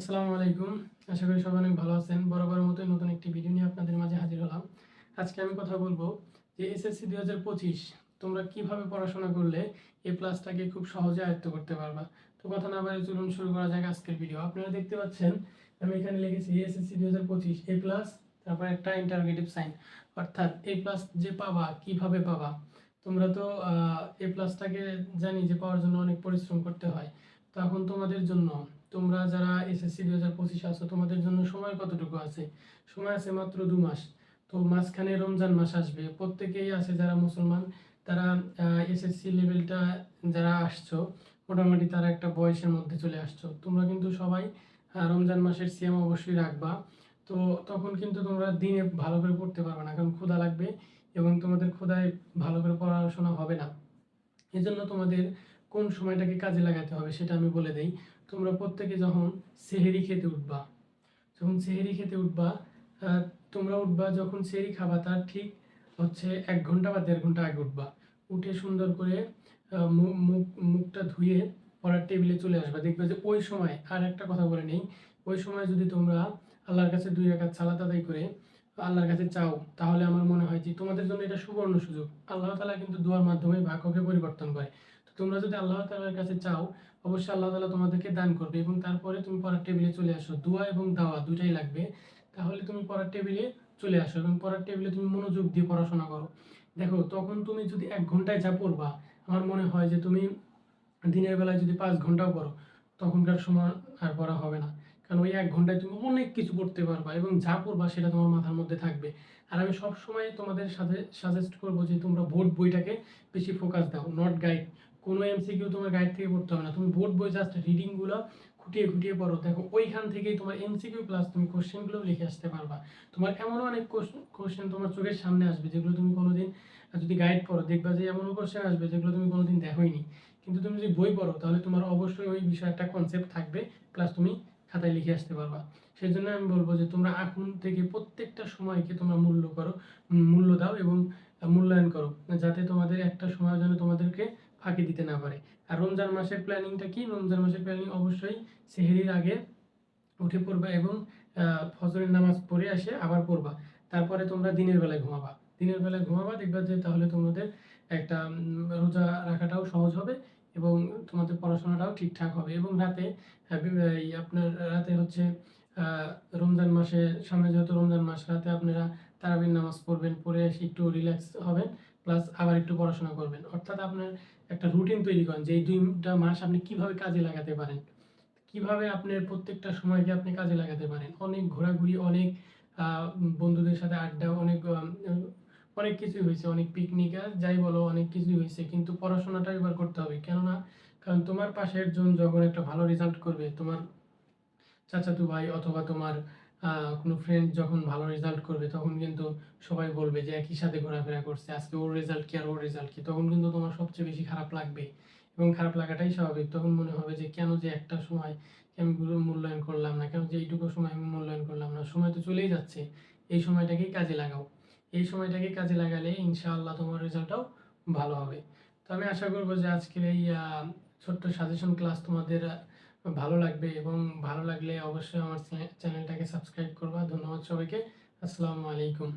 আসসালামু আলাইকুম। আশা করি সবাই অনেক ভালো আছেন। বরাবরের মতোই নতুন একটি ভিডিও নিয়ে আপনাদের মাঝে হাজির হলাম। আজকে আমি কথা বলব যে এসএসসি দুই হাজার পঁচিশ, তোমরা কীভাবে পড়াশোনা করলে এই প্লাসটাকে খুব সহজে আয়ত্ত করতে পারবা? তো কথা না বাড়ি চলুন শুরু করা যাক আজকের ভিডিও আপনারা দেখতে পাচ্ছেন, আমি এখানে লিখেছি এসএসসি দুই হাজার পঁচিশ এ প্লাস তারপর একটা ইন্টারোগেটিভ সাইন অর্থাৎ এ প্লাস যে পাবা, কীভাবে পাবা? তোমরা তো এ প্লাসটাকে জানি যে পাওয়ার জন্য অনেক পরিশ্রম করতে হয়। তো এখন তোমাদের জন্য তোমরা যারা এসএসসি দুই হাজার পঁচিশে আছো, তোমাদের জন্য সময় কতটুকু আছে? সময় আছে মাত্র দু মাস। তো মাঝখানে রমজান মাস আসবে। প্রত্যেকেই আছে যারা মুসলমান, তারা এসএসসি লেভেলটা যারা আসছো, মোটামুটি তারা একটা বয়সের মধ্যে চলে আসছো। তোমরা কিন্তু সবাই রমজান মাসের সিএম অবশ্যই রাখবা। তো তখন কিন্তু তোমরা দিনে ভালো করে পড়তে পারবে না, কারণ ক্ষুধা লাগবে এবং তোমাদের ক্ষুধায় ভালো করে পড়াশোনা হবে না। এজন্য তোমাদের কোন সময়টাকে কাজে লাগাতে হবে সেটা আমি বলে দেই। তোমরা প্রত্যেকে যখন সেহেরি খেতে উঠবা, যখন সেহেরি খেতে উঠবা তোমরা উঠবা যখন সেহেরি খাবা তার ঠিক হচ্ছে এক ঘণ্টা বা দেড় ঘণ্টা আগে উঠবা। উঠে সুন্দর করে মুখ, মুখটা ধুয়ে পড়ার টেবিলে চলে আসবা। দেখবে যে ওই সময়, আর একটা কথা বলে নেই, ওই সময় যদি তোমরা আল্লাহর কাছে দুই রাকাত সালাত আদায় করে আল্লাহর কাছে চাও, তাহলে আমার মনে হয় যে তোমাদের জন্য এটা সুবর্ণ সুযোগ। আল্লাহ তালা কিন্তু দোয়ার মাধ্যমে ভাগ্যকে পরিবর্তন করে। তোমরা যদি আল্লাহ তালার কাছে চাও, অবশ্যই আল্লাহ তালা তোমাদেরকে দান করবে এবং তারপরে তুমি পড়ার টেবিলে চলে আসো। দোয়া এবং দাওয়া দুটাই লাগবে। তাহলে তুমি পড়ার টেবিলে চলে আসো এবং পড়ার টেবিলে তুমি মনোযোগ দিয়ে পড়াশোনা করো। দেখো, তখন তুমি যদি এক ঘন্টায় যা পড়বা, আমার মনে হয় যে তুমি দিনের বেলায় যদি পাঁচ ঘন্টাও পড়ো, তখনকার সময় আর পড়া হবে না। কারণ ওই এক ঘন্টায় তুমি অনেক কিছু পড়তে পারবা এবং যা পড়বা সেটা তোমার মাথার মধ্যে থাকবে। আর আমি সবসময় তোমাদের সাথে সাজেস্ট করব যে তোমরা বোর্ড বইটাকে বেশি ফোকাস দাও নট গাইড কোনো এমসিকিউ তোমার গাইড থেকে পড়তে হবে না। তুমি বোর্ড বই জাস্ট রিডিংগুলো খুঁটিয়ে খুঁটিয়ে পড়ো। দেখো, ওইখান থেকেই তোমার এমসিকিউ প্লাস তুমি কোশ্চেনগুলো লিখে আসতে পারবা। তোমার এমনও অনেক কোশ্চেন তোমার চোখের সামনে আসবে, যেগুলো তুমি কোনোদিন যদি গাইড পড়ো, দেখবা যে এমনও কোশ্চেন আসবে যেগুলো তুমি কোনোদিন দেখোইনি কিন্তু তুমি যদি বই পড়ো, তাহলে তোমার অবশ্যই ওই বিষয়ে একটা কনসেপ্ট থাকবে প্লাস তুমি খাতায় লিখে আসতে পারবা। সেই জন্য আমি বলব যে তোমরা এখন থেকে প্রত্যেকটা সময়কে তোমরা মূল্য করো মূল্য দাও এবং মূল্যায়ন করো। যাতে তোমাদের একটা সময় যেন তোমাদেরকে ফাঁকি দিতে না পারে। আর রমজান মাসের প্ল্যানিংটা কি? রমজান মাসের প্ল্যানিং অবশ্যই সেহেরির আগে উঠে পড়বা এবং ফজরের নামাজ পড়ে আসে আবার পড়বা। তারপরে তোমরা দিনের বেলায় ঘুমাবা। দিনের বেলায় ঘুমাবা, দেখবা যে তাহলে তোমাদের একটা রোজা রাখাটাও সহজ হবে এবং তোমাদের পড়াশোনাটাও ঠিকঠাক হবে এবং রাতে আপনার রাতে হচ্ছে রমজান মাসে সামনে যেহেতু রমজান মাস, রাতে আপনারা তারাবির নামাজ পড়বেন, পড়ে এসে একটু রিল্যাক্স হবেন। প্লাস আবার একটু পড়াশোনা করবেন। অর্থাৎ আপনার একটা রুটিন তৈরি করেন যে এই দুইটা মাস আপনি কীভাবে কাজে লাগাতে পারেন, কীভাবে আপনার প্রত্যেকটা সময়কে আপনি কাজে লাগাতে পারেন। অনেক ঘোরাঘুরি, অনেক বন্ধুদের সাথে আড্ডা, অনেক অনেক কিছুই হয়েছে, অনেক পিকনিক যাই বলো, অনেক কিছুই হয়েছে। কিন্তু পড়াশোনাটা এবার করতে হবে। কেননা, কারণ তোমার পাশের জন যখন একটা ভালো রেজাল্ট করবে, তোমার চাচাতো ভাই অথবা তোমার কোনো ফ্রেন্ড যখন ভালো রেজাল্ট করবে, তখন কিন্তু সবাই বলবে যে একই সাথে ঘোরাফেরা করছে, আজকে ওর রেজাল্ট কি আর ওর রেজাল্ট কি? তখন কিন্তু তোমার সবচেয়ে বেশি খারাপ লাগবে এবং খারাপ লাগাটাই স্বাভাবিক। তখন মনে হবে যে কেন যে একটা সময় আমি মূল্যায়ন করলাম না, কেন যে এইটুকু সময় আমি মূল্যায়ন করলাম না। সময় তো চলেই যাচ্ছে। এই সময়টাকেই কাজে লাগাও। এই সময়টাকে কাজে লাগালে ইনশাআল্লাহ তোমার রেজাল্টটাও ভালো হবে। তো আমি আশা করব যে আজকের এই ছোট্ট সাজেশন ক্লাস তোমাদের ভালো লাগবে এবং ভালো লাগলে অবশ্যই আমার চ্যানেলটাকে সাবস্ক্রাইব করবা। ধন্যবাদ সবাইকে। আসসালামু আলাইকুম।